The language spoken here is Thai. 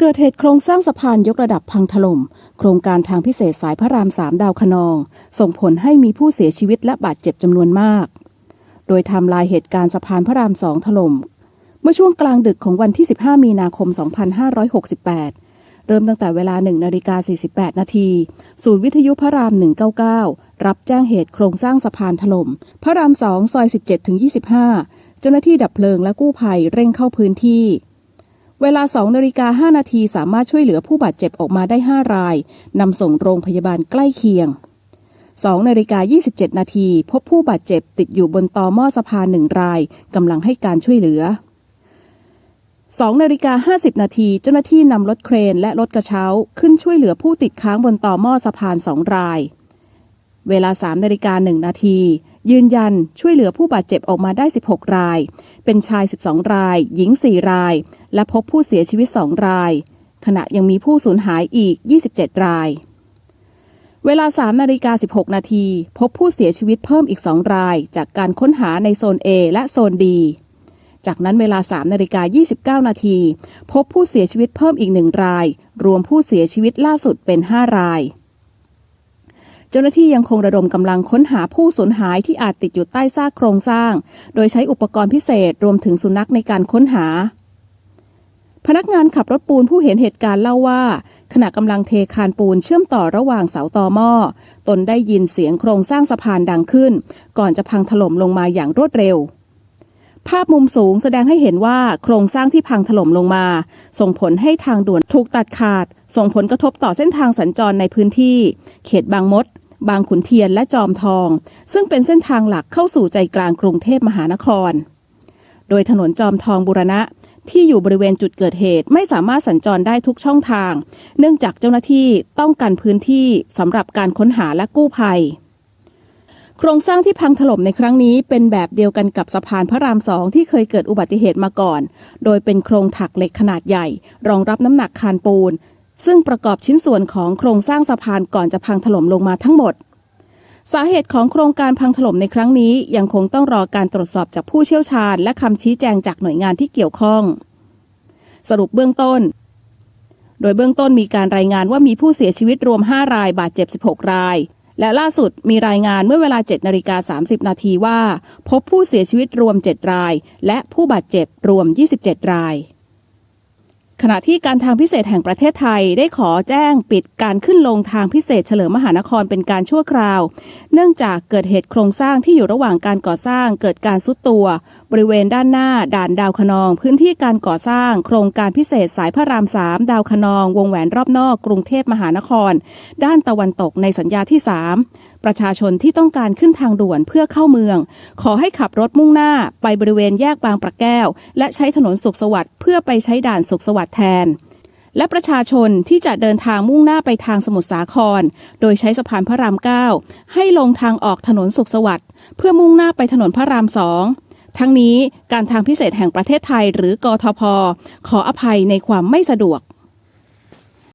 เกิดเหตุโครงสร้างสะพานยกระดับพังถล่ม โครงการทางพิเศษสายพระรามสามดาวคะนอง ส่งผลให้มีผู้เสียชีวิตและบาดเจ็บจำนวนมาก โดยทำลายเหตุการณ์สะพานพระรามสองถล่ม เมื่อช่วงกลางดึกของวันที่ 15 มีนาคม 2568 เริ่มตั้งแต่เวลา 1 นาฬิกา 48 นาที ศูนย์วิทยุพระราม 199 รับแจ้งเหตุโครงสร้างสะพานถล่ม พระราม2ซอย 17-25 เจ้าหน้าที่ดับเพลิงและกู้ภัยเร่งเข้าพื้นที่ เวลา2นาฬิกา5นาทีสามารถช่วยเหลือผู้บาดเจ็บออกมาได้ 5 ราย นำส่งโรงพยาบาลใกล้เคียง2นาฬิกา27 นาทีพบผู้บาดเจ็บติดอยู่บนตอหม้อสะพานหนึ่งรายกำลังให้การช่วยเหลือ2นาฬิกา50 นาทีเจ้าหน้าที่นำรถเครนและรถกระเช้าขึ้นช่วยเหลือผู้ติดค้างบนตอหม้อสะพานสองราย เวลา3นาฬิกา1นาที ยืนยันช่วยเหลือผู้บาดเจ็บออกมาได้ 16 ราย เป็นชาย 12 ราย หญิง 4 ราย และพบผู้เสียชีวิต 2 ราย ขณะยังมีผู้สูญหายอีก 27 ราย เวลา3นาฬิกา16 นาทีพบผู้เสียชีวิตเพิ่มอีก 2 ราย จากการค้นหาในโซน A และโซน D จากนั้นเวลา3นาฬิกา29 นาทีพบผู้เสียชีวิตเพิ่มอีกหนึ่งราย รวมผู้เสียชีวิตล่าสุดเป็น 5 ราย เจ้าหน้าที่ยังคงระดมกำลังค้นหาผู้สูญหายที่อาจติดอยู่ใต้ซากโครงสร้าง โดยใช้อุปกรณ์พิเศษรวมถึงสุนัขในการค้นหา พนักงานขับรถปูนผู้เห็นเหตุการณ์เล่าว่า ขณะกำลังเทคานปูนเชื่อมต่อระหว่างเสาตอหม้อ ตนได้ยินเสียงโครงสร้างสะพานดังขึ้น ก่อนจะพังถล่มลงมาอย่างรวดเร็ว ภาพมุมสูงแสดงให้เห็นว่าโครงสร้างที่พังถล่มลงมา ส่งผลให้ทางด่วนถูกตัดขาด ส่งผลกระทบต่อเส้นทางสัญจรในพื้นที่ เขตบางมด บางขุนเทียนและจอมทอง ซึ่งเป็นเส้นทางหลักเข้าสู่ใจกลางกรุงเทพมหานครโดยถนนจอมทองบุรณะ ที่อยู่บริเวณจุดเกิดเหตุ ไม่สามารถสัญจรได้ทุกช่องทาง เนื่องจากเจ้าหน้าที่ต้องกันพื้นที่สำหรับการค้นหาและกู้ภัย โครงสร้างที่พังถล่มในครั้งนี้เป็นแบบเดียวกันกับสะพานพระรามสองที่เคยเกิดอุบัติเหตุมาก่อน โดยเป็นโครงถักเหล็กขนาดใหญ่ รองรับน้ำหนักคานปูน ซึ่งประกอบชิ้นส่วนของโครงสร้างสะพานก่อนจะพังถล่มลงมาทั้งหมด สาเหตุของโครงการพังถล่มในครั้งนี้ยังคงต้องรอการตรวจสอบจากผู้เชี่ยวชาญ และคำชี้แจงจากหน่วยงานที่เกี่ยวข้อง สรุปเบื้องต้น โดยเบื้องต้นมีการรายงานว่ามีผู้เสียชีวิตรวม 5 รายบาดเจ็บ 16 ราย และล่าสุดมีรายงานเมื่อเวลา 7นาฬิกา30 นาทีว่า พบผู้เสียชีวิตรวม 7 ราย และผู้บาดเจ็บรวม 27 ราย ขณะที่การทางพิเศษแห่งประเทศไทยได้ขอแจ้งปิดการขึ้นลงทางพิเศษเฉลิมมหานครเป็นการชั่วคราว เนื่องจากเกิดเหตุโครงสร้างที่อยู่ระหว่างการก่อสร้างเกิดการซุดตัว บริเวณด้านหน้าด่านดาวคะนอง พื้นที่การก่อสร้าง โครงการพิเศษสายพระรามสามดาวคะนอง วงแหวนรอบนอกกรุงเทพมหานคร ด้านตะวันตกในสัญญาที่ 3 ประชาชนที่ต้องการขึ้นทางด่วนเพื่อเข้าเมือง ขอให้ขับรถมุ่งหน้าไปบริเวณแยกบางประแก้ว และใช้ถนนสุขสวัสดิ์เพื่อไปใช้ด่านสุขสวัสดิ์แทน และประชาชนที่จะเดินทางมุ่งหน้าไปทางสมุทรสาคร โดยใช้สะพานพระราม 9 ให้ลงทางออกถนนสุขสวัสดิ์เพื่อมุ่งหน้าไปถนนพระรามสองทั้งนี้การทางพิเศษแห่งประเทศไทยหรือกทพ ขออภัยในความไม่สะดวก